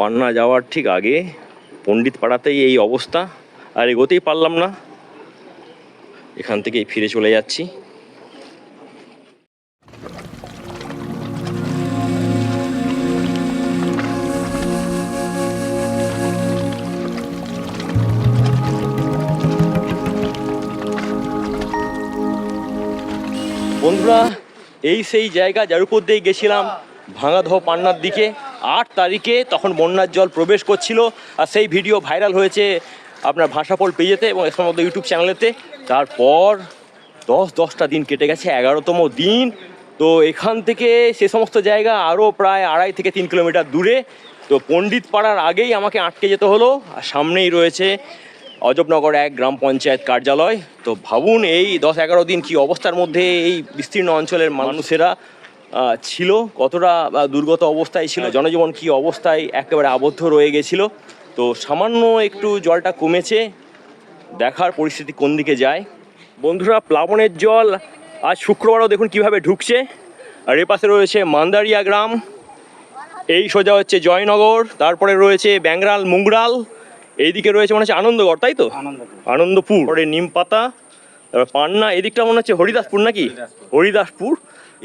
পান্না যাওয়ার ঠিক আগে পণ্ডিত পাড়াতেই এই অবস্থা, আর এগোতেই পারলাম না। এখান থেকেই ফিরে চলে যাচ্ছি। বন্ধুরা, এই সেই জায়গা যার উপর দিয়ে গেছিলাম ভাঙাদহ পান্নার দিকে। আট তারিখে তখন বন্যার জল প্রবেশ করছিল আর সেই ভিডিও ভাইরাল হয়েছে আপনার ভাষাপল পেজেতে এবং মধ্যে ইউটিউব চ্যানেলেতে। তারপর দশ, দশটা দিন কেটে গেছে, এগারোতম দিন। তো এখান থেকে সে সমস্ত জায়গা আরও প্রায় আড়াই থেকে তিন কিলোমিটার দূরে। তো পণ্ডিত পাড়ার আগেই আমাকে আটকে যেতে হলো। আর সামনেই রয়েছে অজবনগর এক গ্রাম পঞ্চায়েত কার্যালয়। তো ভাবুন এই দশ, এগারো দিন কি অবস্থার মধ্যে এই বিস্তীর্ণ অঞ্চলের মানুষেরা ছিল কতটা দুর্গত অবস্থায় ছিল জনজীবন কি অবস্থায় একেবারে আবদ্ধ রয়ে গেছিল। তো সামান্য একটু জলটা কমেছে দেখার পরিস্থিতি কোন দিকে যায়। বন্ধুরা প্লাবনের জল আজ শুক্রবারও দেখুন কীভাবে ঢুকছে। আর এ পাশে রয়েছে মান্দারিয়া গ্রাম এই সোজা হচ্ছে জয়নগর তারপরে রয়েছে ব্যাংরাল মুংরাল এইদিকে রয়েছে মনে হচ্ছে আনন্দগড় তাই তো? আনন্দপুর। পরে নিম পাতা তারপর পান্না এদিকটা মনে হচ্ছে হরিদাসপুর নাকি? হরিদাসপুর।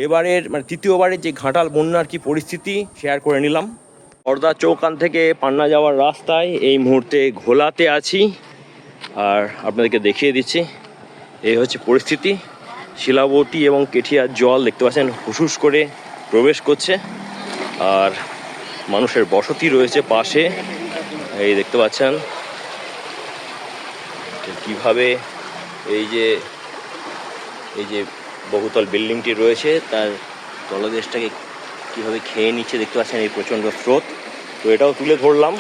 এবারের মানে তৃতীয়বারের যে ঘাটাল বন্যার কি পরিস্থিতি শেয়ার করে নিলাম। পর্দা চৌকান থেকে পান্না যাওয়ার রাস্তায় এই মুহূর্তে ঘোলাতে আছি। আর আপনাদেরকে দেখিয়ে দিচ্ছি, এই হচ্ছে পরিস্থিতি। শিলাবতী এবং কেঠিয়ার জল দেখতে পাচ্ছেন হুসুস করে প্রবেশ করছে। আর মানুষের বসতি রয়েছে পাশে। এই দেখতে পাচ্ছেন, কীভাবে এই যে এই যে বহুতল বিল্ডিংটি রয়েছে, তার তলদেশটাকে কীভাবে খেয়ে নিচ্ছে দেখতে পাচ্ছেন এই প্রচণ্ড স্রোত। তো এটাও তুলে ধরলাম।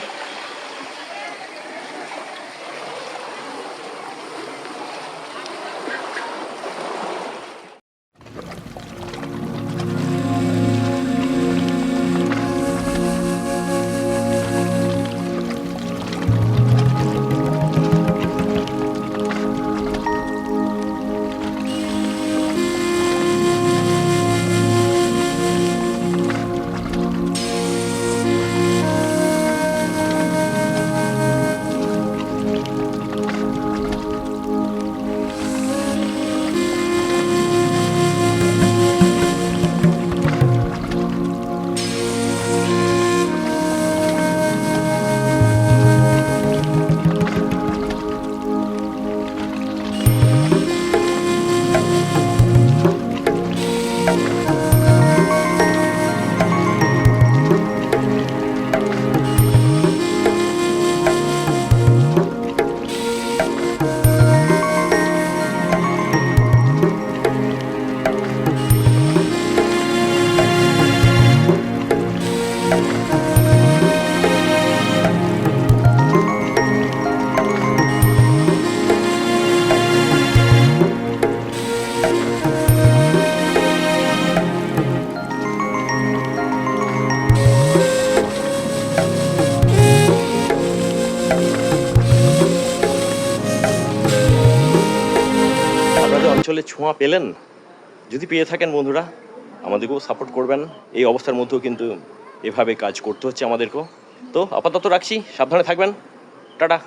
ছোঁয়া পেলেন যদি পেয়ে থাকেন বন্ধুরা আমাদেরকেও সাপোর্ট করবেন। এই অবস্থার মধ্যেও কিন্তু এভাবে কাজ করতে হচ্ছে আমাদেরকেও। তো আপাতত রাখছি সাবধানে থাকবেন। টাটা।